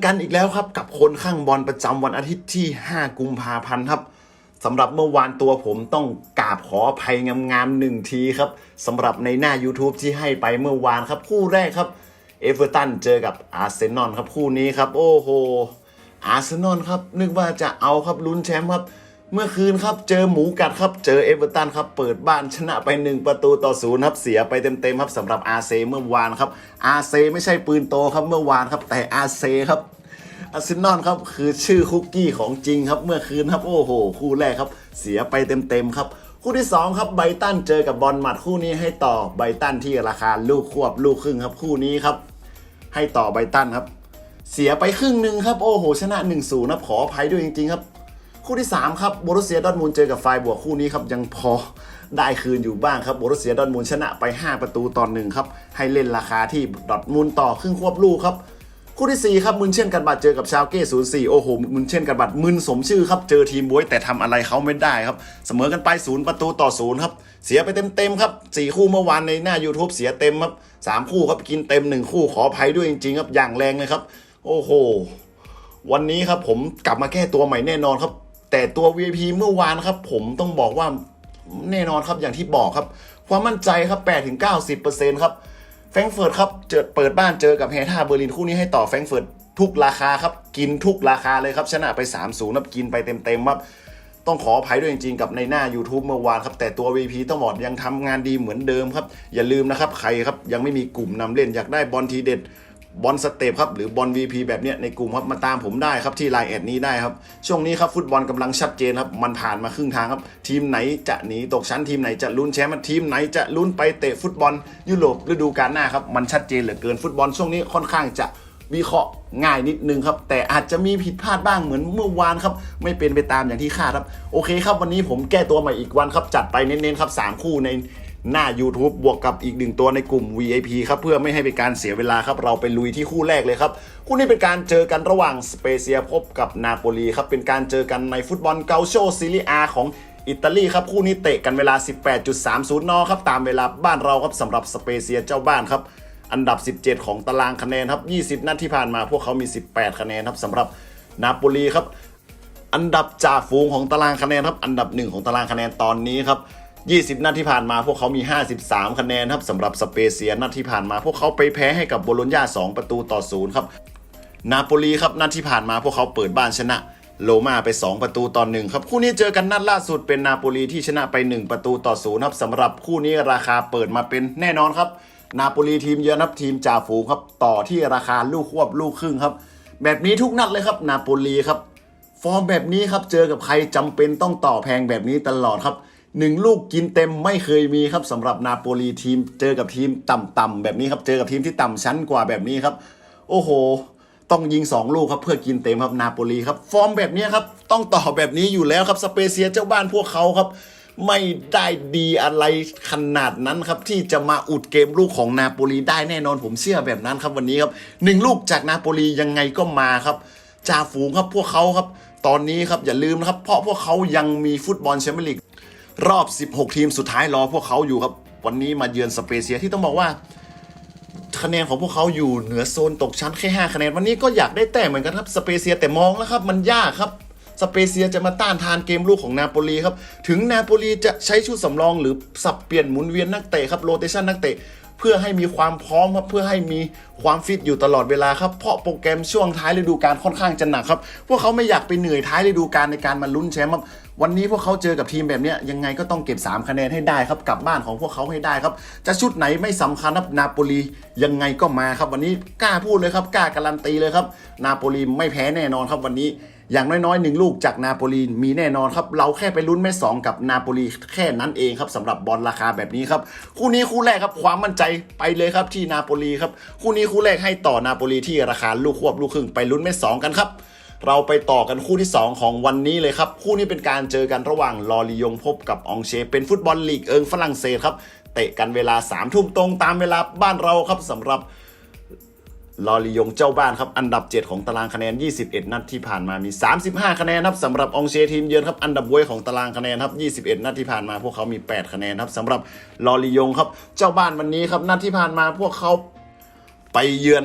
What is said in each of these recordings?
อกันอีกแล้วครับ กับคนข้างบอลประจำวันอาทิตย์ที่ 5 กุมภาพันธ์ครับสำหรับเมื่อวานตัวผมต้องกราบขออภัยงามๆหนึ่งทีครับสำหรับในหน้า YouTube ที่ให้ไปเมื่อวานครับคู่แรกครับเอเวอร์ตันเจอกับอาร์เซนอลครับคู่นี้ครับ โอ้โหอาร์เซนอลครับนึกว่าจะเอาครับลุ้นแชมป์ครับ เมื่อคืนครับเจอหมูกัดครับเจอเอเวอร์ตันครับเปิดบ้านชนะไป 1 ประตูต่อศูนย์ครับเสียไปเต็มๆครับสำหรับอาเซเมื่อวานครับอาเซไม่ใช่ปืนโตครับเมื่อวานครับแต่อาเซครับอาร์เซนอลครับคือชื่อคุกกี้ของจริงครับเมื่อคืนครับโอ้โห คู่แรกครับ เสียไปเต็มๆครับ คู่ที่สองครับไบตันเจอกับบอลหมัดคู่นี้ให้ต่อไบตันที่ราคาลูกควบลูกครึ่งครับคู่นี้ครับ ให้ต่อไบตันครับ เสียไปครึ่งหนึ่งครับโอ้โห ชนะ1นศูนย์นะขออภัยด้วยจริงๆครับ คู่ที่ 3 ครับโบรุสเซียดอทมูลเจอกับไฟบวกคู่นี้ครับยังพอได้คืนอยู่บ้างครับโบรุสเซียดอทมูลชนะไป 5 ประตูต่อหนึ่งครับให้เล่นราคาที่ดอทมูลต่อครึ่งควบลูกครับคู่ที่4ครับมุนเช่นกันบัตเจอกับชาวเก้ศูนย์สี่โอ้โหมุนเช่นกันบัตมึนสมชื่อครับเจอทีมบวยแต่ทำอะไรเขาไม่ได้ครับ เสมอกันไปศูนย์ประตูต่อศูนย์ครับเสียไปเต็มๆครับสี่คู่เมื่อวานในหน้า YouTube เสียเต็มครับสามคู่ครับกินเต็มหนึ่งคู่ขออภัยด้วยจริงๆครับอย่างแรงเลยครับ โอ้โห วันนี้ครับผมกลับมาแก้ตัวใหม่แน่นอนครับ แต่ตัว VIP เมื่อวานครับ ผมต้องบอกว่าแน่นอนครับอย่างที่บอกครับ ความมั่นใจครับ8ถึง90%ครับแฟรงเฟิร์ตครับเจอเปิดบ้านเจอกับเฮท่าเบอร์ลินคู่นี้ให้ต่อแฟรงเฟิร์ตทุกราคาครับ กินทุกราคาเลยครับ ชนะไป3-0ครับกินไปเต็มๆครับ ต้องขออภัยด้วยจริงๆ กับในหน้า YouTube เมื่อวานครับ แต่ตัว VP ต้องบอกยังทำงานดีเหมือนเดิมครับ อย่าลืมนะครับ ใครครับ ยังไม่มีกลุ่มนำเล่นอยากได้บอลทีเด็ด บอลสเตปครับหรือบอล VP แบบเนี้ยในกลุ่มครับมาตามผมได้ครับที่ไลน์แอดนี้ได้ครับ ช่วงนี้ครับฟุตบอลกำลังชัดเจนครับ มันผ่านมาครึ่งทางครับ ทีมไหนจะหนีตกชั้นทีมไหนจะลุ้นแชมป์ทีมไหนจะลุ้นไปเตะฟุตบอลยุโรปฤดูกาลหน้าครับมันชัดเจนเหลือเกินฟุตบอลช่วงนี้ค่อนข้างจะวิเคราะห์ง่ายนิดนึงครับ แต่อาจจะมีผิดพลาดบ้างเหมือนเมื่อวานครับ ไม่เป็นไปตามอย่างที่คาดครับ โอเคครับวันนี้ผมแก้ตัวใหม่อีกวันครับ จัดไปเน้นๆครับสามคู่ใน หน้า YouTube บวกกับอีกหนึ่งตัวในกลุ่ม VIP ครับ เพื่อไม่ให้เป็นการเสียเวลาครับ เราไปลุยที่คู่แรกเลยครับ คู่นี้เป็นการเจอกันระหว่างสเปเซียพบกับนาโปลีครับ เป็นการเจอกันในฟุตบอลเกาโชซีรีอาของอิตาลีครับ คู่นี้เตะกันเวลา 18.30 น ครับ ตามเวลาบ้านเราครับสำหรับสเปเซียเจ้าบ้านครับอันดับ 17 ของตารางคะแนนครับ 20 นัดที่ผ่านมาพวกเขามี 18 คะแนนครับสำหรับนาโปลีครับอันดับจ่าฝูงของตารางคะแนนครับ อันดับหนึ่งของตารางคะแนนตอนนี้ครับ 20 นัดที่ผ่านมาพวกเขามี 53 คะแนนครับสำหรับสเปเซียนัดที่ผ่านมา พวกเขาไปแพ้ให้กับโบโลญญา2 ประตูต่อศูนย์ครับนาโปลีครับนัดที่ผ่านมาพวกเขาเปิดบ้านชนะโลมาไป 2 ประตูต่อหนึ่งครับ คู่นี้เจอกันนัดล่าสุดเป็นนาโปลีที่ชนะไป 1 ประตูต่อศูนย์ครับสำหรับคู่นี้ราคาเปิดมาเป็นแน่นอนครับ นาโปลีทีมเยือนครับทีมจ่าฝูงครับต่อที่ราคาลูกควบลูกครึ่งครับ แบบนี้ทุกนัดเลยครับนาโปลีครับฟอร์มแบบนี้ครับเจอกับใครจำเป็นต้องต่อแพงแบบนี้ตลอดครับ หนึ่งลูกกินเต็มไม่เคยมีครับสำหรับนาโปลีทีมเจอกับทีมต่ำๆแบบนี้ครับเจอกับทีมที่ต่ำชั้นกว่าแบบนี้ครับ โอ้โห ต้องยิง 2 ลูกครับเพื่อกินเต็มครับนาโปลีครับฟอร์มแบบนี้ครับต้องต่อแบบนี้อยู่แล้วครับสเปเซียเจ้าบ้านพวกเขาครับ ไม่ได้ดีอะไรขนาดนั้นครับที่จะมาอุดเกมลูกของนาโปลีได้แน่นอนผมเชื่อแบบนั้นครับวันนี้ครับหนึ่งลูกจากนาโปลียังไงก็มาครับจ่าฝูงครับพวกเขาครับ ตอนนี้ครับอย่าลืมนะครับเพราะพวกเขายังมีฟุตบอลแชมเปี้ยนลีก รอบ 16 ทีมสุดท้ายรอพวกเขาอยู่ครับ วันนี้มาเยือนสเปเซียที่ต้องบอกว่า คะแนนของพวกเขาอยู่เหนือโซนตกชั้นแค่ 5 คะแนน วันนี้ก็อยากได้แต้มเหมือนกันครับสเปเซียแต่มองแล้วครับมันยากครับสเปเซียจะมาต้านทานเกมลูกของนาโปลีครับ ถึงนาโปลีจะใช้ชุดสำรองหรือสับเปลี่ยนหมุนเวียนนักเตะครับโรเตชันนักเตะเพื่อให้มีความพร้อมครับเพื่อให้มีความฟิตอยู่ตลอดเวลาครับ เพราะโปรแกรมช่วงท้ายฤดูกาลค่อนข้างจะหนักครับ พวกเขาไม่อยากไปเหนื่อยท้ายฤดูกาลในการมาลุ้นแชมป์ วันนี้พวกเขาเจอกับทีมแบบนี้ยังไงก็ต้องเก็บ 3 คะแนนให้ได้ครับกลับบ้านของพวกเขาให้ได้ครับ จะชุดไหนไม่สำคัญครับนาโปลียังไงก็มาครับ วันนี้กล้าพูดเลยครับกล้าการันตีเลยครับ นาโปลีไม่แพ้แน่นอนครับวันนี้อย่างน้อยๆหนึ่งลูกจากนาโปลีมีแน่นอนครับ เราแค่ไปลุ้นแม่สองกับนาโปลีแค่นั้นเองครับสำหรับบอลราคาแบบนี้ครับคู่นี้คู่แรกครับความมั่นใจไปเลยครับที่นาโปลีครับคู่นี้คู่แรกให้ต่อนาโปลีที่ราคาลูกควบลูกครึ่งไปลุ้นแม่สองกันครับ เราไปต่อกันคู่ที่ 2 ของวันนี้เลยครับ คู่นี้เป็นการเจอกันระหว่างลอริยงพบกับองเช เป็นฟุตบอลลีกเอิงฝรั่งเศสครับ เตะกันเวลา3ามทุ่มตรงตามเวลาบ้านเราครับสำหรับลอริยงเจ้าบ้านครับอันดับ 7 ของตารางคะแนน 21 นัดที่ผ่านมามี 35 คะแนนครับสำหรับองเชทีมเยือนครับอันดับเวยของตารางคะแนนครับ21 นัดที่ผ่านมาพวกเขามี 8 คะแนนครับสำหรับลอริยงครับเจ้าบ้านวันนี้ครับนัดที่ผ่านมาพวกเขาไปเยือน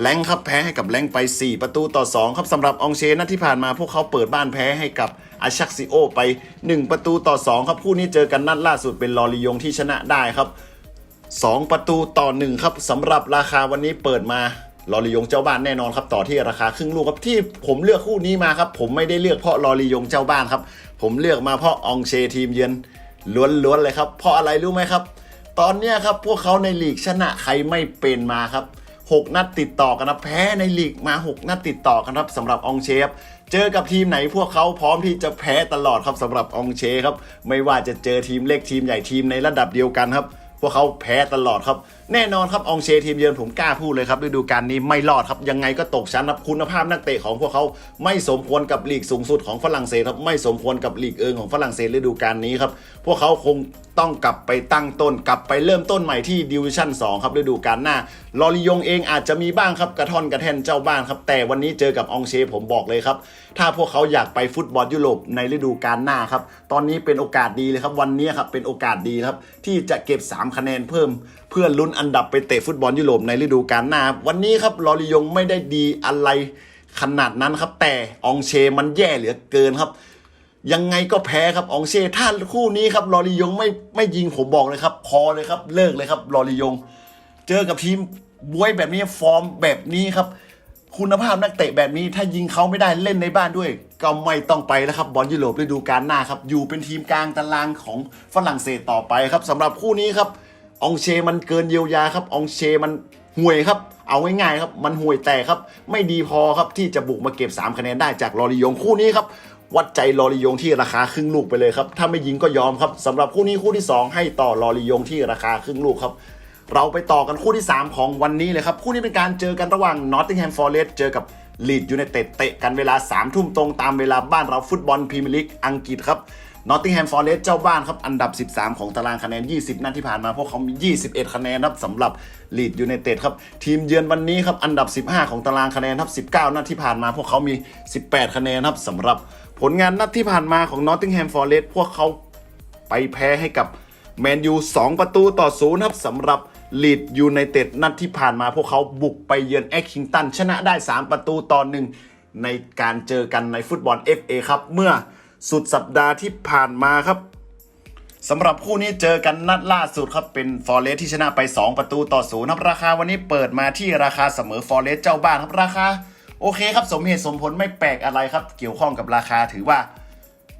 แลงครับแพ้ให้กับแลงไป 4 ประตูต่อ 2 ครับสำหรับองเชนัดที่ผ่านมาพวกเขาเปิดบ้านแพ้ให้กับอาชักซิโอไป 1 ประตูต่อ 2 ครับคู่นี้เจอกันนัดล่าสุดเป็นลอริยงที่ชนะได้ครับ 2 ประตูต่อ 1 ครับสำหรับราคาวันนี้เปิดมาลอริยงเจ้าบ้านแน่นอนครับต่อที่ราคาครึ่งลูกครับที่ผมเลือกคู่นี้มาครับผมไม่ได้เลือกเพราะลอริยงเจ้าบ้านครับผมเลือกมาเพราะองเชทีมเยือนล้วนๆเลยครับเพราะอะไรรู้ไหมครับ ตอนนี้ครับพวกเขาในลีกชนะใครไม่เป็นมาครับ 6 นัดติดต่อกันนะแพ้ในลีกมา 6 นัดติดต่อกันครับสำหรับองเชฟ เจอกับทีมไหนพวกเขาพร้อมที่จะแพ้ตลอดครับสำหรับองเชครับไม่ว่าจะเจอทีมเล็กทีมใหญ่ทีมในระดับเดียวกันครับพวกเขาแพ้ตลอดครับ แน่นอนครับองเชทีมเยือนผมกล้าพูดเลยครับฤดูกาลนี้ไม่รอดครับยังไงก็ตกชั้นครับคุณภาพนักเตะของพวกเขาไม่สมควรกับลีกสูงสุดของฝรั่งเศสครับไม่สมควรกับลีกเอิงของฝรั่งเศสฤดูกาลนี้ครับพวกเขาคง ต้องกลับไปตั้งต้น กลับไปเริ่มต้นใหม่ที่ดิวิชั่น2ครับฤดูกาลหน้า ลอริยงเองอาจจะมีบ้างครับกระท่อนกระแท่นเจ้าบ้านครับ แต่วันนี้เจอกับองเชผมบอกเลยครับ ถ้าพวกเขาอยากไปฟุตบอลยุโรปในฤดูกาลหน้าครับ ตอนนี้เป็นโอกาสดีเลยครับ วันนี้ครับเป็นโอกาสดีครับ ที่จะเก็บ 3 คะแนนเพิ่ม เพื่อลุ้นอันดับไปเตะฟุตบอลยุโรปในฤดูกาลหน้า วันนี้ครับลอริยงไม่ได้ดีอะไรขนาดนั้นครับแต่องเชมันแย่เหลือเกินครับ ยังไงก็แพ้ครับองเช่ถ้าคู่นี้ครับลอริยงไม่ไม่ยิงผมบอกเลยครับ พอเลยครับเลิกเลยครับลอริยง เจอกับทีมบวยแบบนี้ฟอร์มแบบนี้ครับ คุณภาพนักเตะแบบนี้ ถ้ายิงเขาไม่ได้เล่นในบ้านด้วย ก็ไม่ต้องไปแล้วครับบอลยุโรปฤดูกาลหน้าครับ อยู่เป็นทีมกลางตารางของฝรั่งเศสต่อไปครับสำหรับคู่นี้ครับองเชมันเกินเยียวยาครับองเชมันห่วยครับ เอาง่ายๆครับ มันห่วยแต่ครับ ไม่ดีพอครับที่จะบุกมาเก็บ 3 คะแนนได้จากลอริยงคู่นี้ครับ วัดใจลอริยงที่ราคาครึ่งลูกไปเลยครับ ถ้าไม่ยิงก็ยอมครับสำหรับคู่นี้คู่ที่ 2 ให้ต่อลอริยงที่ราคาครึ่งลูกครับ เราไปต่อกันคู่ที่ 3 ของวันนี้เลยครับ คู่นี้เป็นการเจอกันระหว่าง Nottingham Forest เจอกับ Leeds United เตะกันเวลา3ทุ่มตรงตามเวลาบ้านเราฟุตบอลพรีเมียร์ลีกอังกฤษครับ Nottingham Forest เจ้าบ้านครับอันดับ 13 ของตารางคะแนน 20 นัดที่ผ่านมาพวกเขามี 21 คะแนนครับสำหรับ Leeds United ครับทีมเยือนวันนี้ครับอันดับ 15 ของตารางคะแนนครับ19 นัดที่ผ่านมาพวกเขามี 18 คะแนนครับสำหรับ ผลงานนัดที่ผ่านมาของ Nottingham Forest พวกเขาไปแพ้ให้กับแมนยู2ประตูต่อศูนย์ครับสำหรับลีดยูไนเต็ดนัดที่ผ่านมาพวกเขาบุกไปเยือนแอคคิงตันชนะได้ 3 ประตูต่อหนึ่งในการเจอกันในฟุตบอล FA ครับ เมื่อสุดสัปดาห์ที่ผ่านมาครับสำหรับคู่นี้เจอกันนัดล่าสุดครับเป็นฟอร์เรสที่ชนะไป 2 ประตูต่อศูนย์ครับราคาวันนี้เปิดมาที่ราคาเสมอฟอร์เรสเจ้าบ้านครับราคา โอเคครับสมเหตุสมผลไม่แปลกอะไรครับ เกี่ยวข้องกับราคาถือว่า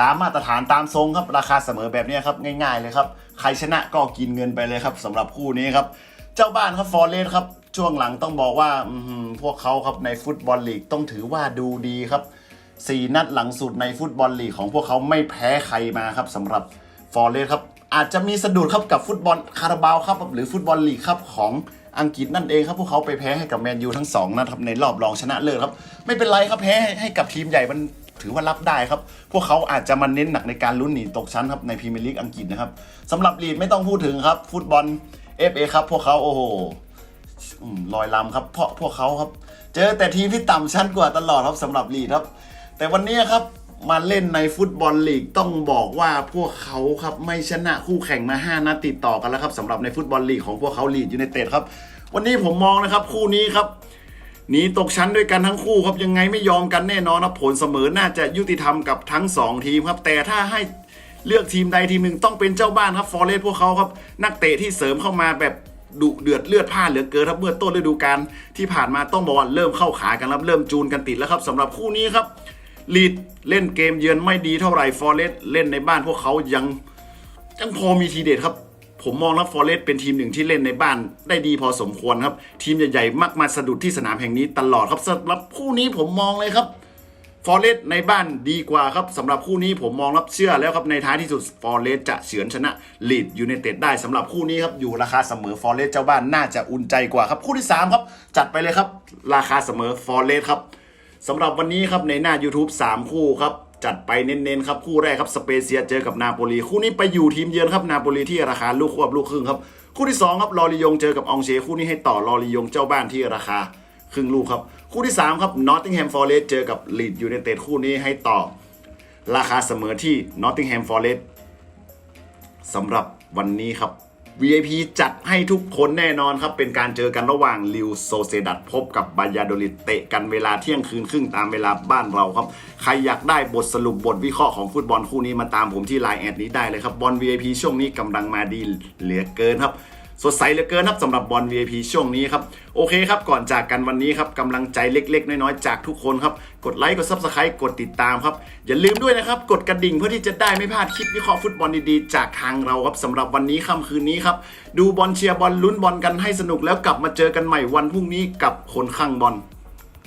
ตามมาตรฐานตามทรงครับราคาเสมอแบบนี้ครับง่ายๆเลยครับ ใครชนะก็กินเงินไปเลยครับสำหรับคู่นี้ครับ เจ้าบ้านครับฟอร์เรสครับช่วงหลังต้องบอกว่าพวกเขาครับในฟุตบอลลีกต้องถือว่าดูดีครับสี่นัดหลังสุดในฟุตบอลลีกของพวกเขาไม่แพ้ใครมาครับสำหรับฟอร์เรสครับอาจจะมีสะดุดครับกับฟุตบอลคาราบาวครับหรือฟุตบอลลีกครับของ อังกฤษนั่นเองครับพวกเขาไปแพ้ให้กับแมนยูทั้งสองนัดครับในรอบรองชนะเลิศครับ ไม่เป็นไรครับแพ้ให้กับทีมใหญ่มันถือว่ารับได้ครับ พวกเขาอาจจะมาเน้นหนักในการลุ้นหนีตกชั้นครับในพรีเมียร์ลีกอังกฤษนะครับสำหรับลีดไม่ต้องพูดถึงครับ ฟุตบอล FA ครับพวกเขาโอ้โหลอยลำครับเพราะพวกเขาครับ เจอแต่ทีมที่ต่ำชั้นกว่าตลอดครับสำหรับลีดครับ แต่วันนี้ครับ มาเล่นในฟุตบอลลีกต้องบอกว่าพวกเขาครับไม่ชนะคู่แข่งมา 5นัดติดต่อกันแล้วครับสำหรับในฟุตบอลลีกของพวกเขาลีดยูไนเต็ดครับ วันนี้ผมมองนะครับคู่นี้ครับหนีตกชั้นด้วยกันทั้งคู่ครับยังไงไม่ยอมกันแน่นอนครับผลเสมอน่าจะยุติธรรมกับทั้งสองทีมครับ แต่ถ้าให้เลือกทีมใดทีมหนึ่งต้องเป็นเจ้าบ้านครับฟอร์เรสพวกเขาครับนักเตะที่เสริมเข้ามาแบบดุเดือดเลือดพ่านเหลือเกินครับเมื่อต้นฤดูกาลที่ผ่านมาต้องบอกว่าเริ่มเข้าขากันแล้วเริ่มจูนกันติดแล้วครับสำหรับคู่นี้ครับ ลีดเล่นเกมเยือนไม่ดีเท่าไหร่ฟอร์เรสเล่นในบ้านพวกเขายังยังพอมีทีเด็ดครับ ผมมองแล้วฟอร์เรสเป็นทีมหนึ่งที่เล่นในบ้านได้ดีพอสมควรครับ ทีมใหญ่ๆมักมาสะดุดที่สนามแห่งนี้ตลอดครับสำหรับคู่นี้ผมมองเลยครับฟอร์เรสในบ้านดีกว่าครับสำหรับคู่นี้ผมมองรับเชื่อแล้วครับในท้ายที่สุดฟอร์เรสจะเฉือนชนะลีดยูไนเต็ดได้สำหรับคู่นี้ครับอยู่ราคาเสมอฟอร์เรสเจ้าบ้านน่าจะอุ่นใจกว่าครับคู่ที่3ครับจัดไปเลยครับราคาเสมอฟอร์เรสครับ สำหรับวันนี้ครับในหน้า YouTube 3 คู่ครับ จัดไปเน้นๆครับ คู่แรกครับสเปเซียเจอกับนาโปลีคู่นี้ไปอยู่ทีมเยือนครับนาโปลีที่ราคาลูกควบลูกครึ่งครับ คู่ที่สองครับลอริยงเจอกับองเชคู่นี้ให้ต่อลอริยงเจ้าบ้านที่ราคาครึ่งลูกครับ คู่ที่3ครับ Nottingham Forest เจอกับ Leeds United คู่นี้ให้ต่อราคาเสมอที่ Nottingham Forest สำหรับวันนี้ครับ VIP จัดให้ทุกคนแน่นอนครับ เป็นการเจอกันระหว่างลิวโซเซดัดพบกับบายาโดลิเตะกันเวลาเที่ยงคืนครึ่งตามเวลาบ้านเราครับ ใครอยากได้บทสรุปบทวิเคราะห์ของฟุตบอลคู่นี้มาตามผมที่ไลน์แอดนี้ได้เลยครับบอล VIP ช่วงนี้กำลังมาดีเหลือเกินครับ สดใสเหลือเกินครับสำหรับบอล VIP ช่วงนี้ครับ โอเคครับ ก่อนจากกันวันนี้ครับกำลังใจเล็ก ๆ น้อย ๆ จากทุกคนครับ กดไลค์กด Subscribe กดติดตามครับ อย่าลืมด้วยนะครับ กดกระดิ่งเพื่อที่จะได้ไม่พลาดคลิปวิเคราะห์ฟุตบอลดีๆ จากทางเราครับสำหรับวันนี้ค่ำคืนนี้ครับ ดูบอลเชียร์บอลลุ้นบอลกันให้สนุกแล้วกลับมาเจอกันใหม่วันพรุ่งนี้กับคนข้างบอล